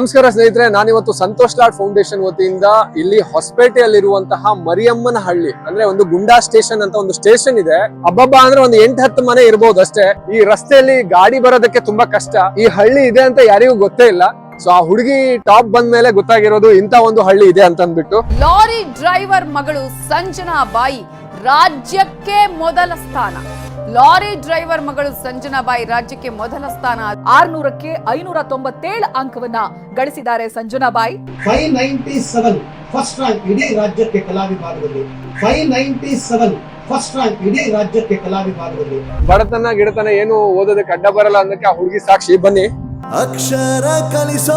ನಮಸ್ಕಾರ ಸ್ನೇಹಿತರೆ, ನಾನಿವತ್ತು ಸಂತೋಷ್ ಲಾಡ್ ಫೌಂಡೇಶನ್ ವತಿಯಿಂದ ಇಲ್ಲಿ ಹೊಸಪೇಟೆಯಲ್ಲಿರುವಂತಹ ಮರಿಯಮ್ಮನ ಹಳ್ಳಿ ಅಂದ್ರೆ ಒಂದು ಗುಂಡಾ ಸ್ಟೇಷನ್ ಅಂತ ಒಂದು ಸ್ಟೇಷನ್ ಇದೆ. ಹಬ್ಬಬ್ಬ ಅಂದ್ರೆ ಒಂದು ಎಂಟ್ ಹತ್ತು ಮನೆ ಇರಬಹುದು ಅಷ್ಟೇ ಈ ರಸ್ತೆಯಲ್ಲಿ ಗಾಡಿ ಬರೋದಕ್ಕೆ ತುಂಬಾ ಕಷ್ಟ. ಈ ಹಳ್ಳಿ ಇದೆ ಅಂತ ಯಾರಿಗೂ ಗೊತ್ತೇ ಇಲ್ಲ. ಸೊ ಆ ಹುಡುಗಿ ಟಾಪ್ ಬಂದ ಮೇಲೆ ಗೊತ್ತಾಗಿರೋದು ಇಂತ ಒಂದು ಹಳ್ಳಿ ಇದೆ ಅಂತ ಅಂದ್ಬಿಟ್ಟು ಲಾರಿ ಡ್ರೈವರ್ ಮಗಳು ಸಂಜನಾ ಬಾಯಿ, ರಾಜ್ಯಕ್ಕೆ ಮೊದಲ ಸ್ಥಾನ. ಲಾರಿ ಡ್ರೈವರ್ ಮಗಳು ಸಂಜನಾ ಬಾಯಿ ರಾಜ್ಯಕ್ಕೆ ಮೊದಲ ಸ್ಥಾನ. ಆರ್ನೂರಕ್ಕೆ ಐನೂರ ತೊಂಬತ್ತೇಳು ಅಂಕವನ್ನ ಗಳಿಸಿದ್ದಾರೆ Sanjana Bai five ninety seven first rank ಇಡೀ ರಾಜ್ಯಕ್ಕೆ ಕಲಾ ವಿಭಾಗದಲ್ಲಿ five ninety seven first rank ಇಡೀ ರಾಜ್ಯಕ್ಕೆ ಕಲಾ ವಿಭಾಗದಲ್ಲಿ ಬಡತನ ಗಿಡತನ ಏನು ಓದೋದಕ್ಕೆ ಅಡ್ಡ ಬರಲ್ಲ ಅನ್ನಕ್ಕೆ ಆ ಹುಡುಗಿ ಸಾಕ್ಷಿ ಬನ್ನಿ. ಅಕ್ಷರ ಕಲಿಸೋ,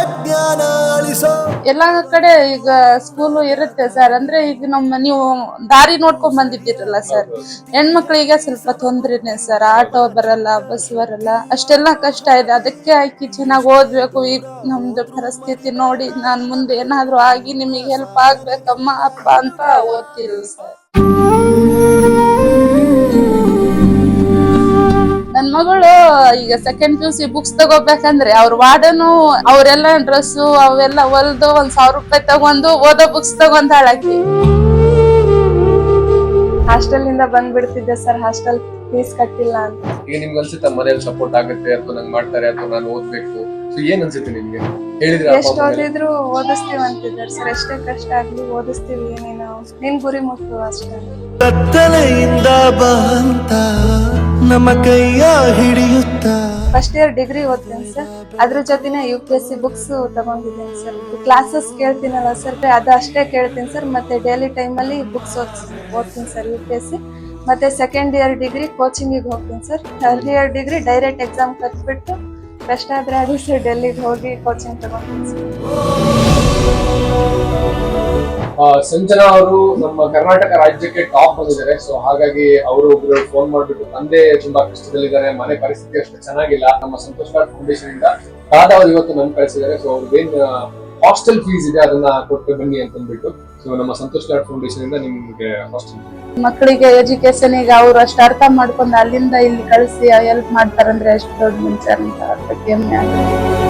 ಅಜ್ಞಾನ ಅಳಿಸೋ. ಎಲ್ಲಾ ಕಡೆ ಈಗ ಸ್ಕೂಲ್ ಇರುತ್ತೆ ಸರ್ ಅಂದ್ರೆ ಈಗ ನಮ್ಮ ನೀವು ದಾರಿ ನೋಡ್ಕೊಂಡ್ ಬಂದಿದ್ದೀರಲ್ಲ ಸರ್ ಹೆಣ್ಮಕ್ಳಿಗೆ ಸ್ವಲ್ಪ ತೊಂದ್ರೆನೆ ಸರ್ ಆಟೋ ಬರಲ್ಲ ಬಸ್ ಬರಲ್ಲ, ಅಷ್ಟೆಲ್ಲ ಕಷ್ಟ ಇದೆ. ಅದಕ್ಕೆ ಆಕಿ ಚೆನ್ನಾಗಿ ಓದ್ಬೇಕು. ಈಗ ನಮ್ದು ಪರಿಸ್ಥಿತಿ ನೋಡಿ ನಾನ್ ಮುಂದೆ ಏನಾದ್ರು ಆಗಿ ನಿಮಗೆ ಹೆಲ್ಪ್ ಆಗ್ಬೇಕಮ್ಮ, ಅಪ್ಪ ಅಂತ ಓದ್ತಿಲ್ಲ ಸರ್ ಈಗ second P U C books ತಗೋಬೇಕಂದ್ರೆ ಅವ್ರ ವಾರ್ಡನು ಅವರೆಲ್ಲ ಡ್ರೆಸ್ ಅವೆಲ್ಲ ಹೊಲ್ದು ಒಂದ್ ಸಾವಿರ ರೂಪಾಯಿ ತಗೊಂಡು ಓದೋ ಬುಕ್ಸ್ ತಗೊಂತಾಳ ಹಾಳಾಕಿ. ಹಾಸ್ಟೆಲ್ ಇಂದ ಬಂದ್ಬಿಡ್ತಿದ್ದೆ ಸರ್ ಹಾಸ್ಟೆಲ್ ಫೀಸ್ ಕಟ್ಟಿಲ್ಲ ಅಂತ. ಈಗ ನಿಮ್ಗೆ ಅನ್ಸುತ್ತೆ ಮನೇಲಿ ಸಪೋರ್ಟ್ ಆಗುತ್ತೆ ಅಥವಾ ನಂಗೆ ಮಾಡ್ತಾರೆ ಅಥವಾ ನಾನು ಓದ್ಬೇಕು? ಸೊ ಏನ್ ಅನ್ಸುತ್ತೆ ನಿಮ್ಗೆ? ಹೇಳಿದ್ರೆ ಎಷ್ಟು ಓದಿದ್ರು ಓದಿಸ್ತೀವಿ ಅಂತಿದ್ದಾರೆ ಸರ್ ಎಷ್ಟೇ ಕಷ್ಟ ಆಗ್ಲಿ ಓದಿಸ್ತೀವಿ ಏನೇನು. ನಿನ್ ಗುರಿ ಮುಟ್ಟು ಅಷ್ಟೇ. ಕತ್ತಲೆಯಿಂದ ಬಂತ ನಮ್ಮ ಕೈಯ ಹಿಡಿಯುತ್ತ. ಫಸ್ಟ್ ಇಯರ್ ಡಿಗ್ರಿ ಓದ್ತೇನೆ ಸರ್ ಅದ್ರ ಜೊತೆನೆ U P S C books ತಗೊಂಡಿದ್ದೀನಿ ಸರ್ ಕ್ಲಾಸಸ್ ಕೇಳ್ತೀನಲ್ಲ ಸರ್ ಅದು ಅಷ್ಟೇ ಕೇಳ್ತೀನಿ ಸರ್ ಮತ್ತೆ ಡೈಲಿ ಟೈಮಲ್ಲಿ ಬುಕ್ಸ್ ಓದ್ತೀನಿ sir U P S C ಮತ್ತೆ ಸೆಕೆಂಡ್ ಇಯರ್ ಡಿಗ್ರಿ ಕೋಚಿಂಗಿಗೆ ಹೋಗ್ತೀನಿ sir third year degree direct exam ಕಟ್ಬಿಟ್ಟು ಕಷ್ಟ ಆದ್ರೆ ಅದು ಸರ್ ಡೆಲ್ಲಿಗೆ ಹೋಗಿ ಕೋಚಿಂಗ್ ತಗೊಂತೀನಿ ಸರ್ ಸಂಜನಾ ಅವರು ನಮ್ಮ ಕರ್ನಾಟಕ ರಾಜ್ಯಕ್ಕೆ ಟಾಪ್ ಬಂದಿದ್ದಾರೆ. ಸೊ ಹಾಗಾಗಿ ಅವರು ಒಬ್ರು ಫೋನ್ ಮಾಡ್ಬಿಟ್ಟು, ತಂದೆ ತುಂಬಾ ಕಷ್ಟದಲ್ಲಿದ್ದಾರೆ, ಮನೆ ಪರಿಸ್ಥಿತಿ ಅಷ್ಟು ಚೆನ್ನಾಗಿಲ್ಲ. ನಮ್ಮ ಸಂತೋಷ್ ಕಾರ್ಡ್ ಫೌಂಡೇಶನ್ ಇಂದ ತಾತ ಅವರು ಇವತ್ತು ನನ್ ಕಳಿಸಿದ್ದಾರೆ. ಸೊ ಬೇನ್ ಹಾಸ್ಟೆಲ್ ಫೀಸ್ ಇದೆ, ಅದನ್ನ ಕೊಟ್ಟು ಬನ್ನಿ ಅಂತ ಅಂದ್ಬಿಟ್ಟು. ಸೊ ನಮ್ಮ ಸಂತೋಷ್ ಕಾರ್ಡ್ ಫೌಂಡೇಶನ್ ಇಂದ ನಿಮ್ಗೆ ಹಾಸ್ಟೆಲ್ ಮಕ್ಕಳಿಗೆ ಎಜುಕೇಶನ್ ಈಗ ಅವ್ರು ಅಷ್ಟು ಅರ್ಥ ಮಾಡ್ಕೊಂಡು ಅಲ್ಲಿಂದ ಇಲ್ಲಿ ಕಳಿಸಿ ಹೆಲ್ಪ್ ಮಾಡ್ತಾರಂದ್ರೆ ಎಷ್ಟು ದೊಡ್ಡ ಮುಂಚೆ ಅಂತ ಹೆಮ್ಮೆ ಆಗುತ್ತೆ